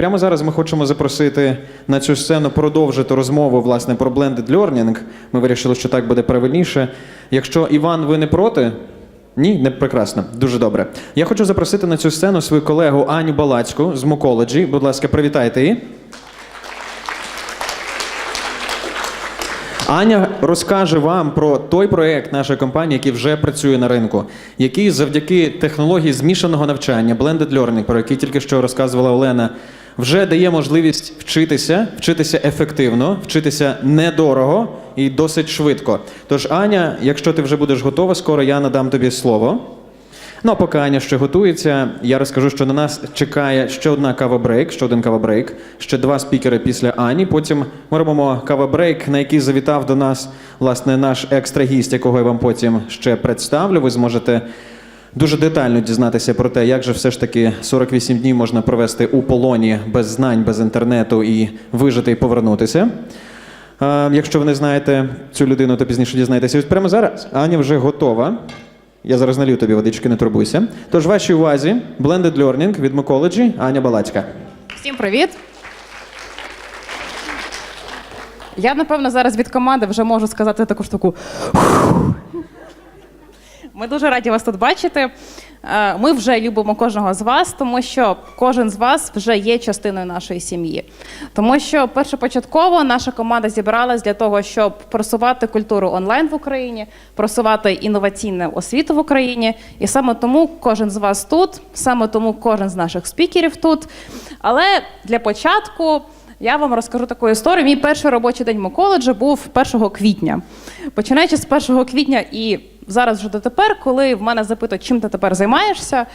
Прямо зараз ми хочемо запросити на цю сцену продовжити розмову власне про blended learning. Ми вирішили, що так буде правильніше. Якщо Іван, ви не проти? Ні, не прекрасно. Дуже добре. Я хочу запросити на цю сцену свою колегу Аню Балацьку з Муколеджі. Будь ласка, привітайте її. Аня розкаже вам про той проект нашої компанії, який вже працює на ринку, який завдяки технології змішаного навчання, blended learning, про який тільки що розказувала Олена, вже дає можливість вчитися, вчитися ефективно, вчитися недорого і досить швидко. Тож, Аня, якщо ти вже будеш готова, скоро я надам тобі слово. Ну, а поки Аня ще готується, я розкажу, що на нас чекає ще одна кава-брейк, ще один кава-брейк, ще два спікери після Ані. Потім ми робимо кава-брейк, на який завітав до нас власне наш екстра гість, якого я вам потім ще представлю. Ви зможете дуже детально дізнатися про те, як же все ж таки 48 днів можна провести у полоні без знань, без інтернету і вижити і повернутися. Якщо ви не знаєте цю людину, то пізніше дізнаєтеся. Ось прямо зараз Аня вже готова. Я зараз налью тобі водички, не турбуйся. Тож вашій увазі Blended Learning від Муколеджі Аня Балацька. Всім привіт! Я, напевно, зараз від команди вже можу сказати таку штуку. Ми дуже раді вас тут бачити. Е, Ми вже любимо кожного з вас, тому що кожен з вас вже є частиною нашої сім'ї. Тому що першопочатково наша команда зібралась для того, щоб просувати культуру онлайн в Україні, просувати інноваційну освіту в Україні. І саме тому кожен з вас тут, саме тому кожен з наших спікерів тут. Але для початку. Я вам розкажу таку історію. Мій перший робочий день в коледжі був 1 квітня. Починаючи з 1 квітня і зараз вже дотепер, коли в мене запитують, чим ти тепер займаєшся,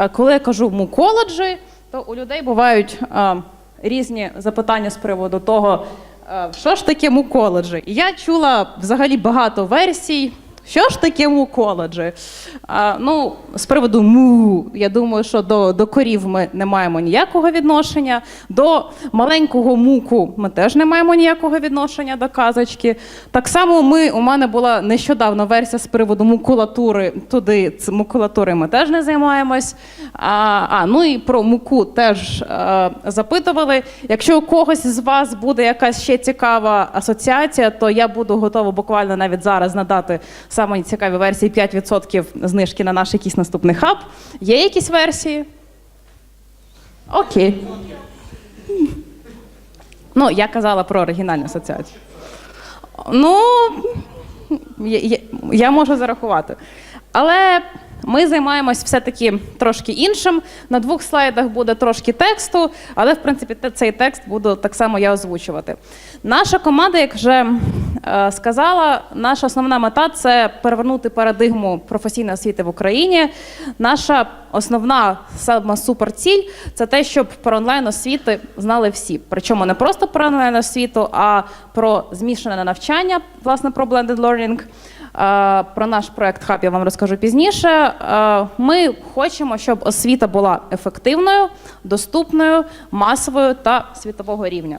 е, коли я кажу му коледжі, то у людей бувають е, різні запитання з приводу того, е, що ж таке му коледжі. І я чула взагалі багато версій. Що ж таке му коледжі? А, ну, з приводу му, я думаю, що до, до корів ми не маємо ніякого відношення. До маленького муку ми теж не маємо ніякого відношення до казочки. Так само ми, у мене була нещодавно версія з приводу мукулатури. Туди мукулатури ми теж не займаємось. А, а ну і про муку теж е, запитували. Якщо у когось з вас буде якась ще цікава асоціація, то я буду готова буквально навіть зараз надати самі цікаві версії 5% знижки на наш якийсь наступний хаб. Є якісь версії? Окей. Ну, я казала про оригінальну асоціацію. Ну, я, я, я можу зарахувати. Але ми займаємось все-таки трошки іншим. На двох слайдах буде трошки тексту, але в принципі цей текст буду так само я озвучувати. Наша команда, як вже е, сказала, наша основна мета це перевернути парадигму професійної освіти в Україні. Наша основна сама суперціль це те, щоб про онлайн освіти знали всі. Причому не просто про онлайн освіту, а про змішане навчання, власне, про blended learning. Е, Про наш проект Хаб я вам розкажу пізніше. Е, Ми хочемо, щоб освіта була ефективною, доступною, масовою та світового рівня.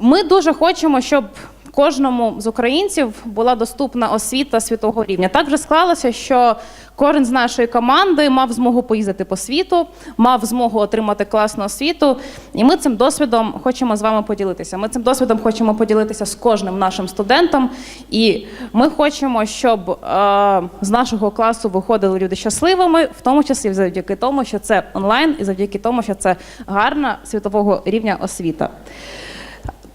Ми дуже хочемо, щоб кожному з українців була доступна освіта світового рівня. Так вже склалося, що кожен з нашої команди мав змогу поїздити по світу, мав змогу отримати класну освіту. І ми цим досвідом хочемо з вами поділитися. Ми цим досвідом хочемо поділитися з кожним нашим студентом. І ми хочемо, щоб е, з нашого класу виходили люди щасливими, в тому числі завдяки тому, що це онлайн, і завдяки тому, що це гарна світового рівня освіта.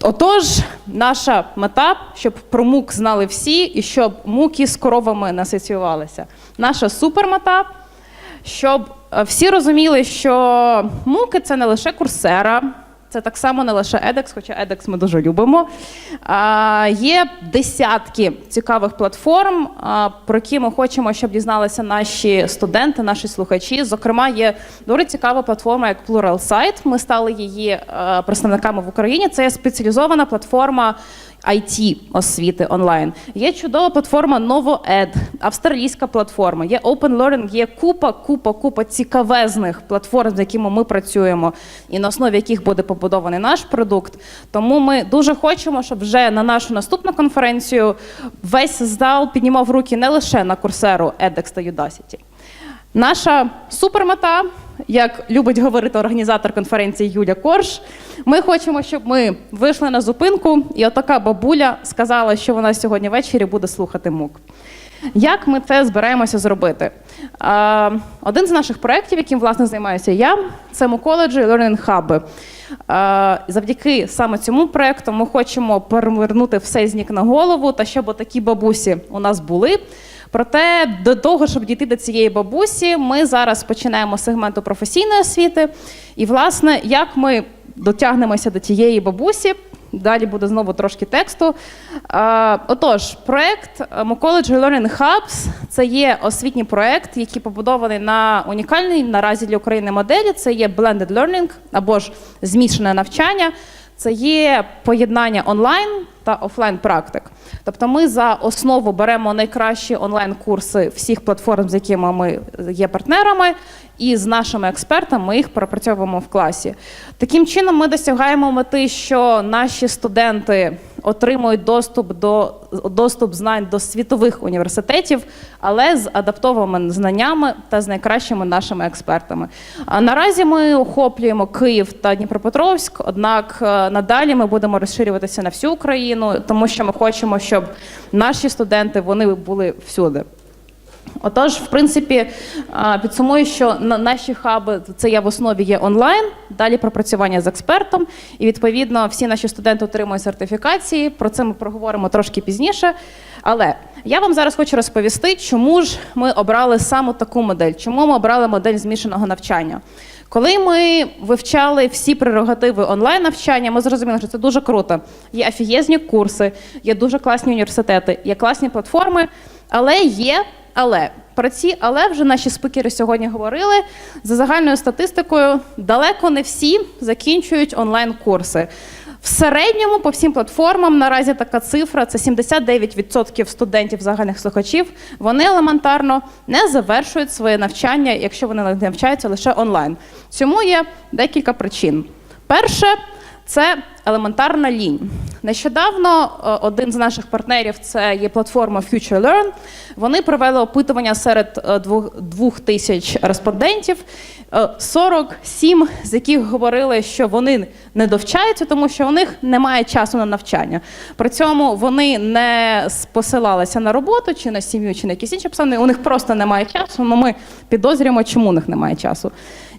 Отож, наша мета, щоб про мук знали всі, і щоб муки з коровами не асоціювалися. Наша супермета, щоб е, всі розуміли, що муки це не лише курсера, це так само не лише едекс, хоча едекс ми дуже любимо. А, Є десятки цікавих платформ, про які ми хочемо, щоб дізналися наші студенти, наші слухачі. Зокрема, є дуже цікава платформа, як Pluralsight. Ми стали її е, представниками в Україні. Це спеціалізована платформа IT освіти онлайн. Є чудова платформа NovoEd, австралійська платформа, є Open Learning, є купа, купа, купа цікавезних платформ, з якими ми працюємо, і на основі яких буде побудований наш продукт. Тому ми дуже хочемо, щоб вже на нашу наступну конференцію весь зал піднімав руки не лише на курсеру edX та Udacity. Наша супермета, як любить говорити організатор конференції Юля Корж, ми хочемо, щоб ми вийшли на зупинку, і отака бабуля сказала, що вона сьогодні ввечері буде слухати мук. Як ми це збираємося зробити? Один з наших проєктів, яким власне займаюся я, це Муколеджі Learning Hub. Завдяки саме цьому проєкту ми хочемо перевернути все з на голову, та щоб такі бабусі у нас були. Проте до того, щоб дійти до цієї бабусі, ми зараз починаємо з сегменту професійної освіти. І, власне, як ми дотягнемося до тієї бабусі, далі буде знову трошки тексту. Е, Отож, проект College Learning Hubs – це є освітній проект, який побудований на унікальній наразі для України моделі. Це є blended learning або ж змішане навчання. Це є поєднання онлайн та офлайн практик. Тобто ми за основу беремо найкращі онлайн-курси всіх платформ, з якими ми є партнерами, і з нашими експертами ми їх пропрацьовуємо в класі. Таким чином, ми досягаємо мети, що наші студенти отримують доступ до доступ знань до світових університетів, але з адаптованими знаннями та з найкращими нашими експертами. А наразі ми охоплюємо Київ та Дніпропетровськ, однак е, надалі ми будемо розширюватися на всю Україну, тому що ми хочемо, щоб наші студенти вони були всюди. Отож, в принципі, підсумую, що на- наші хаби це є в основі є онлайн, далі пропрацювання з експертом, і відповідно всі наші студенти отримують сертифікації. Про це ми проговоримо трошки пізніше. Але я вам зараз хочу розповісти, чому ж ми обрали саме таку модель, чому ми обрали модель змішаного навчання. Коли ми вивчали всі прерогативи онлайн навчання, ми зрозуміли, що це дуже круто. Є офігезні курси, є дуже класні університети, є класні платформи, але є але про ці але вже наші спікери сьогодні говорили. За загальною статистикою, далеко не всі закінчують онлайн-курси. В середньому по всім платформам наразі така цифра це 79% студентів загальних слухачів. Вони елементарно не завершують своє навчання, якщо вони навчаються лише онлайн. Цьому є декілька причин. Перше це елементарна лінь. Нещодавно е, один з наших партнерів, це є платформа Future Learn, Вони провели опитування серед е, двох, тисяч респондентів. Е, 47 з яких говорили, що вони не довчаються, тому що у них немає часу на навчання. При цьому вони не посилалися на роботу чи на сім'ю, чи на якісь інші обставини. У них просто немає часу. але ми підозрюємо, чому у них немає часу.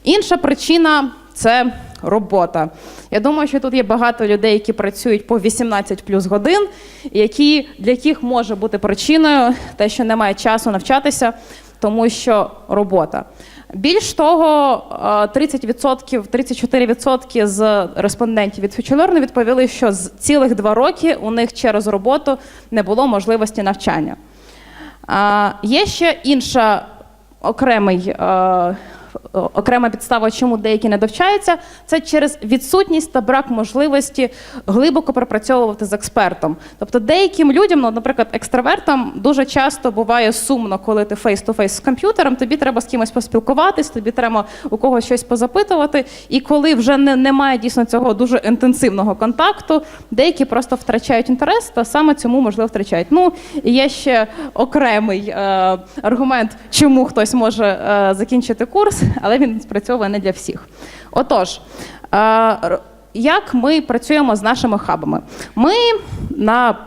Інша причина це робота. Я думаю, що тут є багато людей, які працюють по 18 плюс годин, які, для яких може бути причиною те, що немає часу навчатися, тому що робота. Більш того, е, 30%, 34% з респондентів від FutureLearn відповіли, що з цілих два роки у них через роботу не було можливості навчання. Є ще інша окремий. Окрема підстава, чому деякі не довчаються, це через відсутність та брак можливості глибоко пропрацьовувати з експертом. Тобто деяким людям, ну, наприклад, екстравертам, дуже часто буває сумно, коли ти фейс-то-фейс з комп'ютером, тобі треба з кимось поспілкуватись, тобі треба у когось щось позапитувати. І коли вже не, немає дійсно цього дуже інтенсивного контакту, деякі просто втрачають інтерес, та саме цьому можливо втрачають. Ну і є ще окремий е, аргумент, чому хтось може е, закінчити курс, але він спрацьовує не для всіх. Отож. Е, як ми працюємо з нашими хабами? Ми на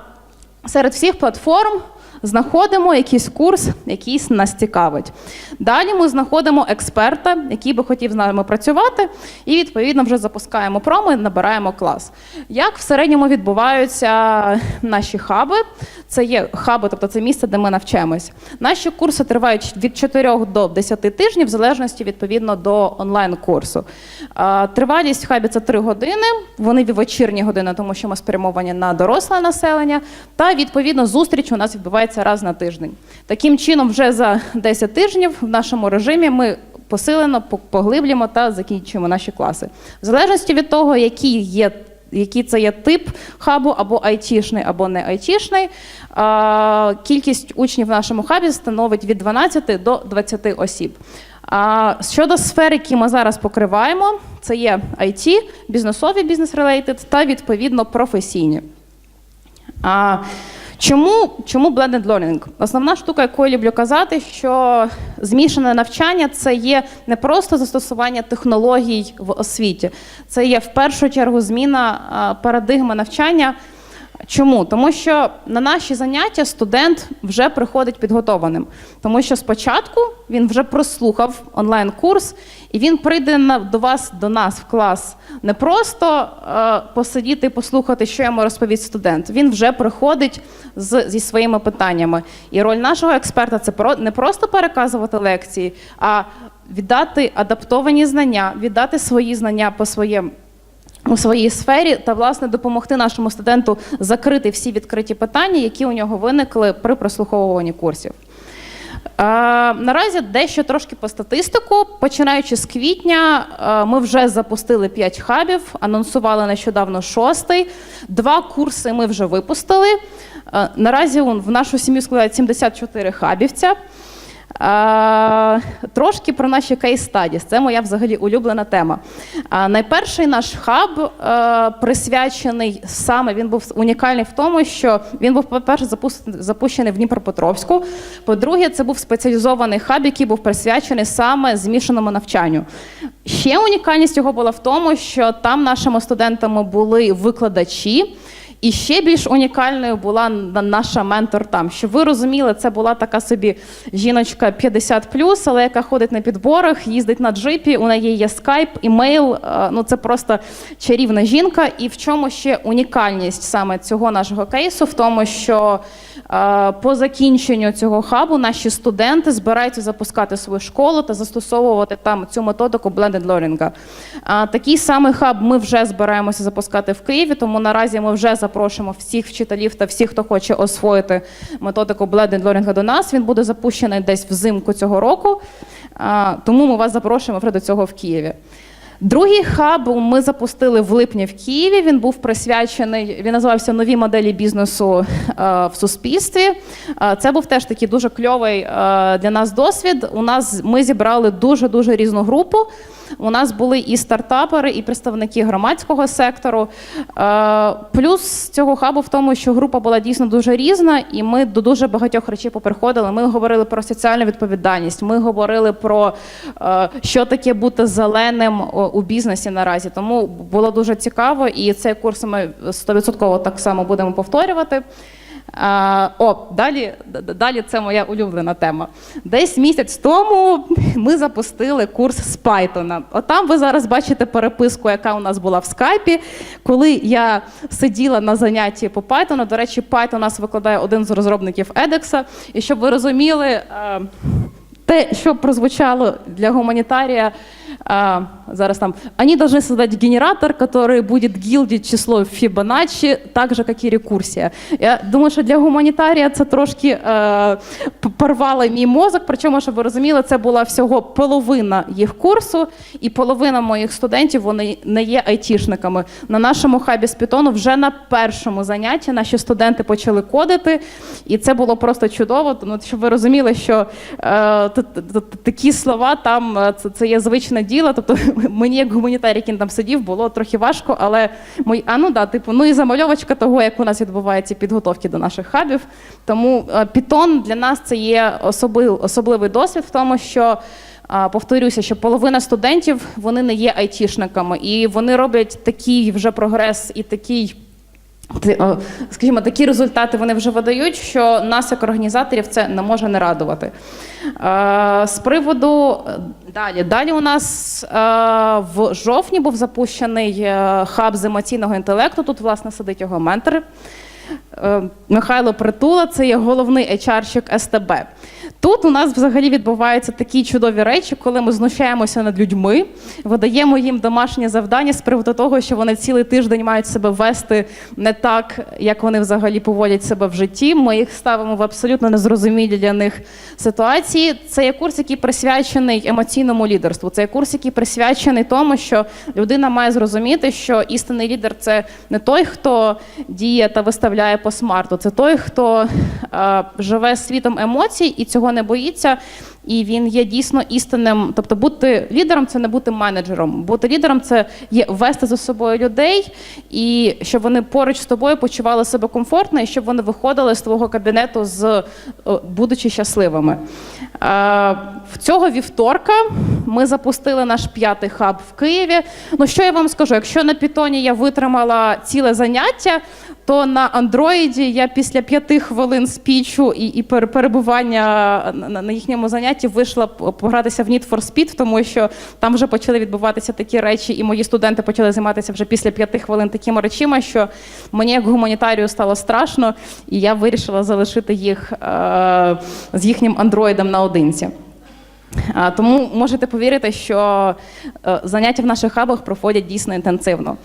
серед всіх платформ знаходимо якийсь курс, який нас цікавить. Далі ми знаходимо експерта, який би хотів з нами працювати, і відповідно вже запускаємо промо і набираємо клас. Як в середньому відбуваються наші хаби? Це є хаби, тобто це місце, де ми навчаємось. Наші курси тривають від 4 до 10 тижнів, в залежності відповідно до онлайн-курсу. Тривалість в хабі це 3 години. Вони в вечірні години, тому що ми спрямовані на доросле населення. Та відповідно зустріч у нас відбувається раз на тиждень. Таким чином, вже за 10 тижнів в нашому режимі ми посилено по- поглиблюємо та закінчуємо наші класи. В залежності від того, які є. Який це є тип хабу, або айтішний, або не айтішний. Кількість учнів в нашому хабі становить від 12 до 20 осіб. Щодо сфер, які ми зараз покриваємо, це є IT, бізнесові бізнес-релейтед та відповідно професійні. Чому, чому blended learning? Основна штука, яку я люблю казати, що змішане навчання це є не просто застосування технологій в освіті, це є в першу чергу зміна парадигми навчання. Чому? Тому що на наші заняття студент вже приходить підготованим. Тому що спочатку він вже прослухав онлайн-курс, і він прийде на, до вас, до нас в клас не просто е, посидіти і послухати, що йому розповість студент. Він вже приходить з, зі своїми питаннями. І роль нашого експерта це про, не просто переказувати лекції, а віддати адаптовані знання, віддати свої знання по своєму у своїй сфері та власне допомогти нашому студенту закрити всі відкриті питання, які у нього виникли при прослуховуванні курсів. Е, наразі дещо трошки по статистику. Починаючи з квітня, е, ми вже запустили 5 хабів, анонсували нещодавно шостий. Два курси ми вже випустили. Е, наразі в нашу сім'ю складають 74 хабівця. Трошки про наші кейс-стадіс. Це моя взагалі улюблена тема. Найперший наш хаб е, присвячений саме він був унікальний в тому, що він був, по-перше, запущений в Дніпропетровську. По-друге, це був спеціалізований хаб, який був присвячений саме змішаному навчанню. Ще унікальність його була в тому, що там нашими студентами були викладачі. І ще більш унікальною була на- наша ментор там. Щоб ви розуміли, це була така собі жіночка 50 але яка ходить на підборах, їздить на джипі. У неї є скайп, імейл. е, Ну це просто чарівна жінка. І в чому ще унікальність саме цього нашого кейсу? В тому, що по закінченню цього хабу наші студенти збираються запускати свою школу та застосовувати там цю методику blended learning. Такий самий хаб ми вже збираємося запускати в Києві, тому наразі ми вже запрошуємо всіх вчителів та всіх, хто хоче освоїти методику blended learning до нас. Він буде запущений десь взимку цього року. Тому ми вас запрошуємо вже до цього в Києві. Другий хаб ми запустили в липні в Києві. Він був присвячений, він називався Нові моделі бізнесу е, в суспільстві. Е, Це був теж такий дуже кльовий е, для нас досвід. У нас ми зібрали дуже дуже різну групу. У нас були і стартапери, і представники громадського сектору. Плюс цього хабу в тому, що група була дійсно дуже різна, і ми до дуже багатьох речей поприходили. Ми говорили про соціальну відповідальність. Ми говорили про що таке бути зеленим у бізнесі наразі. Тому було дуже цікаво, і цей курс ми 100% так само будемо повторювати. А, о, далі, далі це моя улюблена тема. Десь місяць тому ми запустили курс з Python. Отам ви зараз бачите переписку, яка у нас була в скайпі. Коли я сиділа на занятті по Python, до речі, Python нас викладає один з розробників edX. І щоб ви розуміли, е, те, що прозвучало для гуманітарія, а, зараз там, они должны создать генератор, который будет гилдить число Фібоначчі, так же, як і рекурсія. Я думаю, що для гуманітарія це трошки е, порвало мій мозок, причому, щоб ви розуміли, це була всього половина їх курсу, і половина моїх студентів вони не є айтішниками. На нашому хабі з Python вже на першому занятті наші студенти почали кодити, і це було просто чудово. Ну, щоб ви розуміли, що е, такі слова там е, це, це є звичне діло. Тобто мені, як гуманітарій, який там сидів, було трохи важко, але мої, а ну да, типу, ну і замальовочка того, як у нас відбуваються підготовки до наших хабів. Тому е, Python для нас це є особливий, особливий досвід в тому, що. Повторюся, що половина студентів вони не є айтішниками, і вони роблять такий вже прогрес і такий. Скажімо, такі результати вони вже видають, що нас, як організаторів, це не може не радувати. Е, З приводу е, далі. Далі у нас е, в жовтні був запущений хаб з емоційного інтелекту. Тут, власне, сидить його ментор. Михайло Притула, це є головний HR-щик СТБ. Тут у нас взагалі відбуваються такі чудові речі, коли ми знущаємося над людьми, видаємо їм домашнє завдання з приводу того, що вони цілий тиждень мають себе вести не так, як вони взагалі поводять себе в житті. Ми їх ставимо в абсолютно незрозумілі для них ситуації. Це є курс, який присвячений емоційному лідерству. Це є курс, який присвячений тому, що людина має зрозуміти, що істинний лідер це не той, хто діє та виставляє по смарту, це той, хто е, живе світом емоцій і цього не боїться, і він є дійсно істинним. Тобто, бути лідером це не бути менеджером. Бути лідером це є вести за собою людей, і щоб вони поруч з тобою почували себе комфортно, і щоб вони виходили з твого кабінету з будучи щасливими. Е, В цього вівторка ми запустили наш п'ятий хаб в Києві. Ну що я вам скажу? Якщо на Пітоні я витримала ціле заняття, то на андроїді я після п'яти хвилин спічу і, і пере- перебування на, їхньому занятті вийшла погратися в Need for Speed, тому що там вже почали відбуватися такі речі, і мої студенти почали займатися вже після п'яти хвилин такими речима, що мені як гуманітарію стало страшно, і я вирішила залишити їх е, з їхнім андроїдом наодинці. Тому можете повірити, що е, заняття в наших хабах проходять дійсно інтенсивно.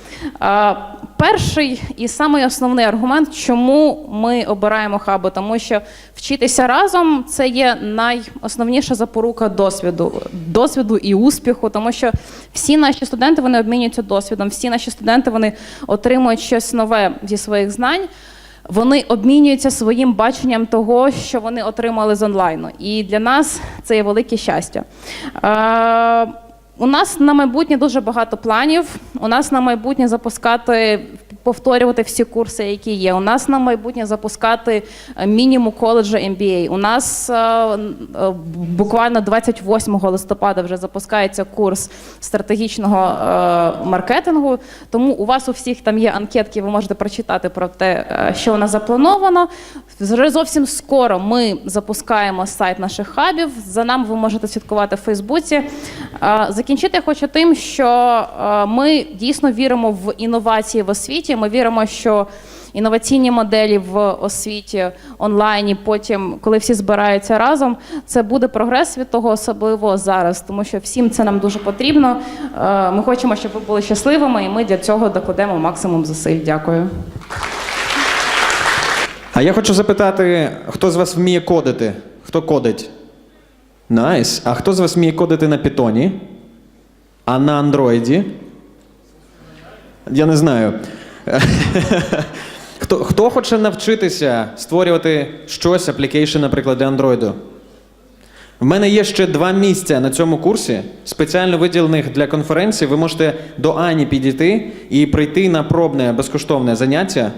Перший і самий основний аргумент, чому ми обираємо хаби, тому що вчитися разом це є найосновніша запорука досвіду, досвіду і успіху, тому що всі наші студенти вони обмінюються досвідом, всі наші студенти вони отримують щось нове зі своїх знань. Вони обмінюються своїм баченням того, що вони отримали з онлайну. І для нас це є велике щастя. Е, у нас на майбутнє дуже багато планів. У нас на майбутнє запускати, повторювати всі курси, які є. У нас на майбутнє запускати е, мінімум коледжа MBA. У нас е, е, буквально 28 листопада вже запускається курс стратегічного маркетингу. Тому у вас у всіх там є анкетки, ви можете прочитати про те, що у нас заплановано. Вже зовсім скоро ми запускаємо сайт наших хабів. За нами ви можете слідкувати в Фейсбуці. Закінчити я хочу тим, що ми дійсно віримо в інновації в освіті. Ми віримо, що інноваційні моделі в освіті онлайні, потім, коли всі збираються разом, це буде прогрес від того, особливо зараз, тому що всім це нам дуже потрібно. Е, Ми хочемо, щоб ви були щасливими, і ми для цього докладемо максимум зусиль. Дякую. А я хочу запитати, хто з вас вміє кодити? Хто кодить? Найс. А хто з вас вміє кодити на питоні? А на андроїді? Я не знаю. Хто, хто хоче навчитися створювати щось, аплікейшн, наприклад, для Android? В мене є ще два місця на цьому курсі, спеціально виділених для конференції. Ви можете до Ані підійти і прийти на пробне безкоштовне заняття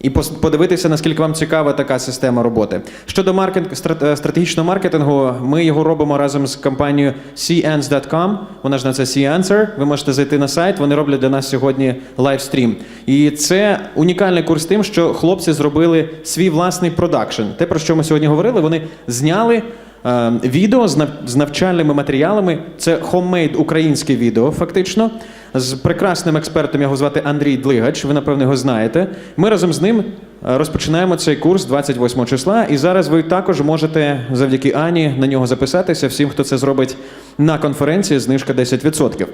і подивитися, наскільки вам цікава така система роботи. Щодо маркет... страт- е, стратегічного маркетингу, ми його робимо разом з компанією cans.com. Вона ж на це C-Answer. Ви можете зайти на сайт. Вони роблять для нас сьогодні лайвстрім. І це унікальний курс тим, що хлопці зробили свій власний продакшн. Те, про що ми сьогодні говорили, вони зняли. е, Відео з навчальними матеріалами це хоммейд українське відео, фактично, з прекрасним експертом. Його звати Андрій Длигач. Ви напевно його знаєте. Ми разом з ним е, розпочинаємо цей курс 28 числа. І зараз ви також можете завдяки Ані на нього записатися. Всім, хто це зробить на конференції, знижка 10%.